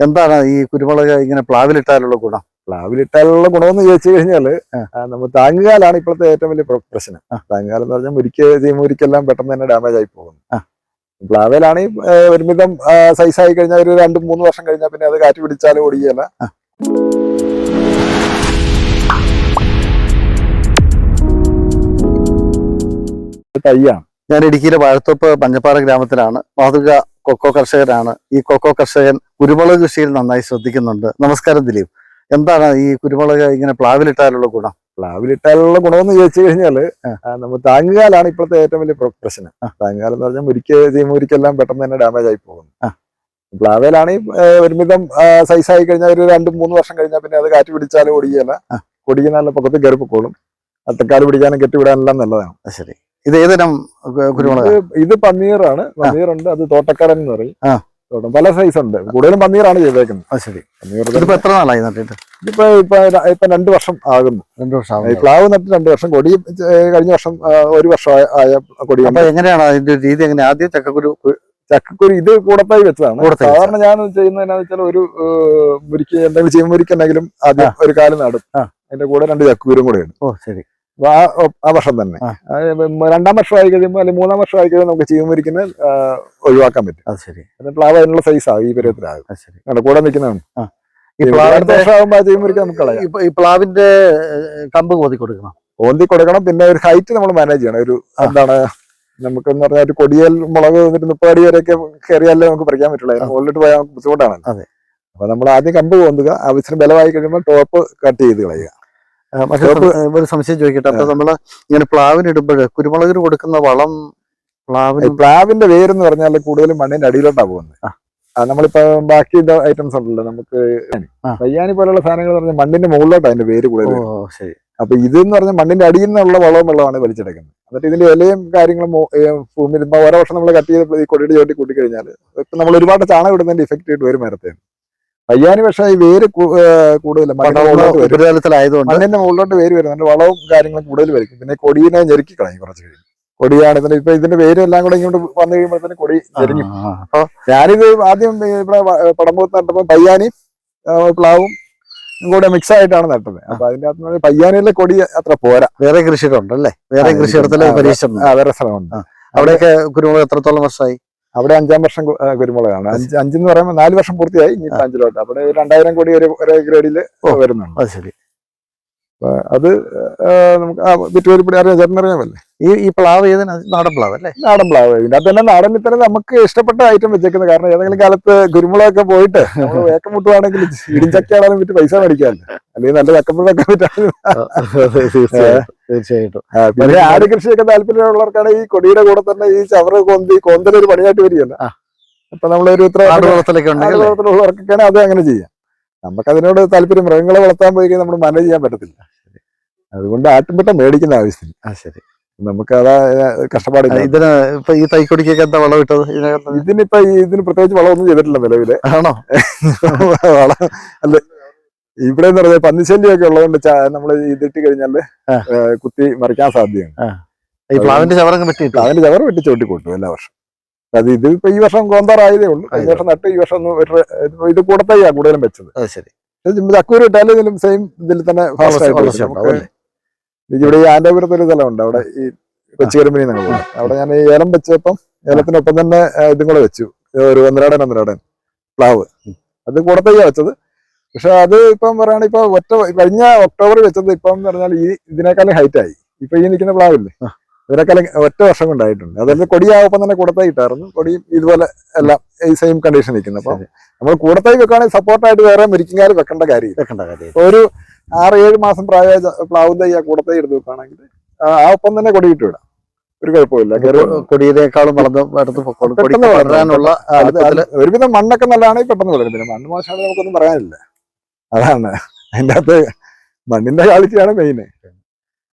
എന്താണ് ഈ കുരുമുളക് ഇങ്ങനെ പ്ലാവിലിട്ടാലുള്ള ഗുണം? പ്ലാവിലിട്ടാലുള്ള ഗുണമെന്ന് ചോദിച്ചു. ആ, നമ്മൾ താങ്ങുകാലാണ് ഇപ്പോഴത്തെ ഏറ്റവും വലിയ പ്രശ്നം. താങ്ങുകാലം എന്ന് പറഞ്ഞാൽ മുരിക്ക് ചീമുരിക്കെല്ലാം പെട്ടെന്ന് തന്നെ ഡാമേജ് ആയി പോകുന്നു. പ്ലാവിലാണെങ്കിൽ പ്ലാവിലാണ് ഈ, ഏ, ഒരുവിധം സൈസ് ആയി കഴിഞ്ഞാൽ ഒരു രണ്ട് മൂന്ന് വർഷം കഴിഞ്ഞാൽ പിന്നെ അത് കാറ്റ് പിടിച്ചാലും ഓടിയല്ല തയ്യാണ് ഞാൻ ഇടുക്കിയിലെ വാഴത്തോപ്പ് പഞ്ചപ്പാറ ഗ്രാമത്തിലാണ്. മാതൃക കൊക്കോ കർഷകരാണ്. ഈ കൊക്കോ കർഷകൻ കുരുമുളക് കൃഷിയിൽ നന്നായി ശ്രദ്ധിക്കുന്നുണ്ട്. നമസ്കാരം ദിലീപ്. എന്താണ് ഈ കുരുമുളക് ഇങ്ങനെ പ്ലാവിലിട്ടാലുള്ള ഗുണം? പ്ലാവിലിട്ടാലുള്ള ഗുണമെന്ന് ചോദിച്ചു കഴിഞ്ഞാൽ നമ്മൾ താങ്ങുകാലാണ് ഇപ്പോഴത്തെ ഏറ്റവും വലിയ പ്ര- പ്രശ്നം. താങ്ങുകാലം എന്ന് പറഞ്ഞാൽ മുരിക്ക ചീമുരിക്കെല്ലാം പെട്ടെന്ന് തന്നെ ഡാമേജ് ആയി പോകുന്നു. പ്ലാവേലാണെങ്കിൽ ഒരുമിതം സൈസ് ആയി കഴിഞ്ഞാൽ ഒരു രണ്ട് മൂന്ന് വർഷം കഴിഞ്ഞാൽ പിന്നെ അത് കാറ്റ് പിടിച്ചാലും ഓടിക്കുകയല്ല ഓടിക്കുന്ന നല്ല പൊക്കത്തിൽ കയറി പൊക്കോളും അത്തക്കാട് പിടിക്കാനും കെട്ടിവിടാനെല്ലാം നല്ലതാണ്. ശരി. ഇത് ഏതിനം കുരുമുളക്? ഇത് പന്നീറാണ് പന്നീറുണ്ട് അത് തോട്ടക്കാരൻ എന്ന് പറയും. തോട്ടം. പല സൈസ് ഉണ്ട്. കൂടുതലും പന്നീറാണ് ചെയ്തേക്കുന്നത്. ശരി. ഇതിപ്പോ എത്ര നാളായി നട്ടിട്ട്? ഇപ്പൊ ഇപ്പൊ ഇപ്പൊ രണ്ട് വർഷം ആകുന്നു. രണ്ടു വർഷം പ്ലാവ് നട്ട് രണ്ട് വർഷം. കൊടി കഴിഞ്ഞ വർഷം ഒരു വർഷം ആയ- കൊടി എങ്ങനെയാണ് അതിന്റെ രീതി എങ്ങനെ ആദ്യം ചക്കക്കുരു ചക്കക്കുരു ഇത് കൂടത്തായി വെച്ചതാണ്. സാധാരണ ഞാൻ ചെയ്യുന്നത് എന്നാന്ന് വെച്ചാൽ ഒരു മുരിക്ക എന്തെങ്കിലും ചെയ്യുമ്പോൾ മുരിക്കുണ്ടെങ്കിലും ആദ്യം ഒരു കാലം നടും. അതിന്റെ കൂടെ രണ്ട് ചക്കുരും കൂടെ ഇടും. ഓ ശരി. ആ വർഷം തന്നെ. രണ്ടാം വർഷം ആയി കഴിയുമ്പോൾ അല്ലെങ്കിൽ മൂന്നാം വർഷം ആയി കഴിയുമ്പോൾ നമുക്ക് ചെയ്യുമുരിക്കിന് ഒഴിവാക്കാൻ പറ്റും. അത് ശരി. പ്ലാവ് അതിനുള്ള സൈസ് ആകും ഈ പരുവത്തിലാകും. ശരി. കൂടെ നിൽക്കുന്നതാണ്. ഈ പ്ലാവിന്റെ കമ്പ് കോതി കൊടുക്കണം. ഓന്തി കൊടുക്കണം. പിന്നെ ഒരു ഹൈറ്റ് നമ്മൾ മാനേജ് ചെയ്യണം. ഒരു എന്താണ് നമുക്ക് എന്ന് പറഞ്ഞാൽ ഒരു കൊടിയൽ മുളക് വന്നിട്ട് മുപ്പത് അടി വരെയൊക്കെ കയറിയാലേ നമുക്ക് പറിക്കാൻ പറ്റുള്ളൂ. മുകളിലോട്ട് പോയാൽ നമുക്ക് ബുദ്ധിമുട്ടാണ്. അപ്പൊ നമ്മൾ ആദ്യം കമ്പ് പോന്തുക ആവശ്യത്തിന് ബലമായി കഴിയുമ്പോൾ ടോപ്പ് കട്ട് ചെയ്ത് കളയുക. ഒരു സംശയം ചോദിക്കട്ടെ. അപ്പൊ നമ്മൾ ഇങ്ങനെ പ്ലാവിന് ഇടുമ്പോൾ കുരുമുളകിന് കൊടുക്കുന്ന വളം പ്ലാവിന് പ്ലാവിന്റെ വേരെന്ന് പറഞ്ഞാൽ കൂടുതലും മണ്ണിന്റെ അടിയിലോട്ടാണ് പോകുന്നത്. നമ്മളിപ്പോ ബാക്കി ഐറ്റംസ് ഉണ്ടല്ലോ. നമുക്ക്. കയ്യാനി പോലുള്ള സാധനങ്ങൾ പറഞ്ഞാൽ മണ്ണിന്റെ മുകളിലോട്ടാണ് അതിന്റെ വേര് കൂടുതൽ അപ്പൊ ഇത് എന്ന് പറഞ്ഞാൽ മണ്ണിന്റെ അടിയിൽ നിന്നുള്ള വളവും വെള്ളമാണ് വലിച്ചെടുക്കുന്നത്. എന്നിട്ട് ഇതിന്റെ ഇലയും കാര്യങ്ങളും ഭൂമിയിൽ ഇപ്പൊ ഓരോ വർഷം നമ്മൾ കട്ട് ചെയ്ത് ഈ കൊടിയുടെ ചോട്ടി കൂട്ടിക്കഴിഞ്ഞാൽ ഇപ്പൊ നമ്മൾ ഒരുപാട് ചാണകം ഇടുന്നതിന്റെ ഇഫക്റ്റ് ആയിട്ട് വരും മരത്തേന് കയ്യാനി പക്ഷേ ഈ വേര് കൂടുതൽ മണ്ണിന്റെ മുകളിലോട്ട് വരും. ഉപരിതലത്തിലായതുകൊണ്ട് മണ്ണിന്റെ മുകളിലോട്ട് വേര് വരും അതിന്റെ വളവും കാര്യങ്ങളും കൂടുതൽ വരും പിന്നെ കൊടിയിനെ ഞെരുക്കി കളയും കുറച്ച് കഴിയും കൊടിയാണ് ഇതിന്റെ ഇപ്പൊ ഇതിന്റെ വേര് എല്ലാം കൂടെ ഇങ്ങോട്ട് വന്നു തന്നെ കൊടി ചെരിഞ്ഞു അപ്പൊ ഞാനിത് ആദ്യം ഇവിടെ പടമ്പൂത്ത് നട്ടപ്പോ പയ്യാനി പ്ലാവും കൂടെ മിക്സ് ആയിട്ടാണ് നട്ടത്. അപ്പൊ അതിന്റെ അകത്ത് പയ്യാനിയിലെ കൊടി അത്ര പോരാ. വേറെ കൃഷികളുണ്ടല്ലേ? വേറെ കൃഷിയിടത്തിലെ പരീക്ഷ വേറെ സ്ഥലമുണ്ട്. അവിടെയൊക്കെ കുരുമുളക് എത്രത്തോളം വർഷമായി? അവിടെ അഞ്ചാം വർഷം കുരുമുളകാണ്. അഞ്ച് അഞ്ചെന്ന് പറയുമ്പോൾ നാല് വർഷം പൂർത്തിയായി ഇനി അഞ്ചിലോട്ട്. അവിടെ ഒരു രണ്ടായിരം കോടി ഒരു ഒരേ ഗ്രേഡിൽ വരുന്നുണ്ട്. അത് ശരി. അത് നമുക്ക് ആ വിറ്റുവരിപ്പടി അറിയാം ചേട്ടനറിയാമല്ലേ ഈ ഈ പ്ലാവ് ഏത് നാടൻ പ്ലാവ് അല്ലേ? നാടൻ പ്ലാവ്. ഇതിന്റെ അകത്ത് തന്നെ നാടൻ തന്നെ നമുക്ക് ഇഷ്ടപ്പെട്ട ഐറ്റം വെച്ചേക്കുന്നത് കാരണം ഏതെങ്കിലും കാലത്ത് കുരുമുളകൊക്കെ പോയിട്ട് വേക്കം മുട്ടുവാണെങ്കിൽ ഇടിഞ്ചക്കയാണെങ്കിലും വിറ്റ് പൈസ മേടിക്കാമല്ലോ. അല്ലെങ്കിൽ നല്ല ചക്കപ്പുഴൊക്കെ വിറ്റാലും തീർച്ചയായിട്ടും പിന്നെ ആട് കൃഷിയൊക്കെ താല്പര്യമുള്ളവർക്കാണ് ഈ കൊടിയുടെ കൂടെ തന്നെ ഈ ചവറ് കൊന്തി കൊന്തലൊരു പണിയായിട്ട് വരികയല്ല. അപ്പൊ നമ്മളൊരു ഇത്ര വളർത്തലുള്ളവർക്കൊക്കെയാണ് അത് അങ്ങനെ ചെയ്യാം. നമുക്ക് അതിനോട് താല്പര്യം മൃഗങ്ങളെ വളർത്താൻ പോയി നമ്മൾ മാനേജ് ചെയ്യാൻ പറ്റത്തില്ല. അതുകൊണ്ട് ആട്ടുംപെട്ട മേടിക്കുന്ന ആവശ്യത്തിന്. ആ ശരി. നമുക്ക് അതാ കഷ്ടപ്പാടില്ല. ഇതിന് ഇപ്പൊ ഈ തൈക്കൊടിക്കൊക്കെ എന്താ വളം ഇട്ടത് ഇതിനിപ്പോ ഇതിന് പ്രത്യേകിച്ച് വളമൊന്നും ചെയ്തിട്ടില്ല നിലവിൽ. ആണോ? വളം അല്ല ഇവിടെ എന്ന് പറഞ്ഞാൽ പന്നിശല്യമൊക്കെ ഉള്ളതുകൊണ്ട് നമ്മൾ ഇതിട്ട് കഴിഞ്ഞാൽ കുത്തി മറിക്കാൻ സാധ്യതയാണ് ഈ പ്ലാവിന്റെ ചവറങ്ങ് വെട്ടിയിട്ടു? അതിന് ചവറ് വെട്ടി ചോട്ടി കൂട്ടും എല്ലാ വർഷം. അത് ഇത് ഇപ്പൊ ഈ വർഷം കോന്താറായതേ ഉള്ളൂ. കഴിഞ്ഞ വർഷം നട്ട് ഈ വർഷം ഇത് കൂടത്തയ്യാ കൂടുതലും വെച്ചത്. ശരി. ഇട്ടാലും ഇതിലും സെയിം ഇതിൽ തന്നെ ഇവിടെ ഈ ആന്റപുരത്ത് ഒരു സ്ഥലമുണ്ട്. അവിടെ ഈ കൊച്ചുകരുമ്പനി നിങ്ങൾ അവിടെ ഞാൻ ഈ ഏലം വെച്ചപ്പം ഏലത്തിനൊപ്പം തന്നെ ഇതും കൂടെ വെച്ചു. ഒരു ഒന്നരാടൻ ഒന്നരാടൻ പ്ലാവ്. അത് കൂടത്തയ്യാ വെച്ചത്. പക്ഷെ അത് ഇപ്പം പറയുകയാണെങ്കിൽ ഇപ്പൊ ഒറ്റ കഴിഞ്ഞ ഒക്ടോബർ വെച്ചത് ഇപ്പം എന്ന് പറഞ്ഞാൽ ഈ ഇതിനേക്കാളും ഹൈറ്റ് ആയി. ഇപ്പൊ ഈ നിൽക്കുന്ന പ്ലാവില്ലേ. ഇതിനേക്കാളും ഒറ്റ വർഷം കൊണ്ടായിട്ടുണ്ട്. അതായത് കൊടിയാവപ്പം തന്നെ കൂടത്തായി ഇട്ടായിരുന്നു കൊടിയും ഇതുപോലെ എല്ലാം ഈ സെയിം കണ്ടീഷൻ നിൽക്കുന്നത് അപ്പം നമ്മൾ കൂടത്തായി വെക്കുകയാണെങ്കിൽ സപ്പോർട്ടായിട്ട് വേറെ മുരിക്കുകാർ വെക്കേണ്ട കാര്യം വെക്കേണ്ട കാര്യം ഒരു ആറ് ഏഴ് മാസം പ്രായ പ്ലാവും തൈ ആ കൂടത്തായി എടുത്ത് വെക്കുകയാണെങ്കിൽ ആ ഒപ്പം തന്നെ കൊടിയിട്ട് വിടാം ഒരു കുഴപ്പമില്ല. കൊടിയേക്കാളും വളർന്ന് കൊടി പെട്ടെന്ന് വളരും. വളരാനുള്ള ഒരുവിധം മണ്ണൊക്കെ നല്ലതാണെങ്കിൽ പെട്ടെന്ന് വളരും. പിന്നെ മണ്ണ് മോശമാണെങ്കിൽ നമുക്കൊന്നും പറയാനില്ല. അതാണ്. അതിന്റെ അകത്ത് മണ്ണിന്റെ ക്വാളിറ്റിയാണ് മെയിൻ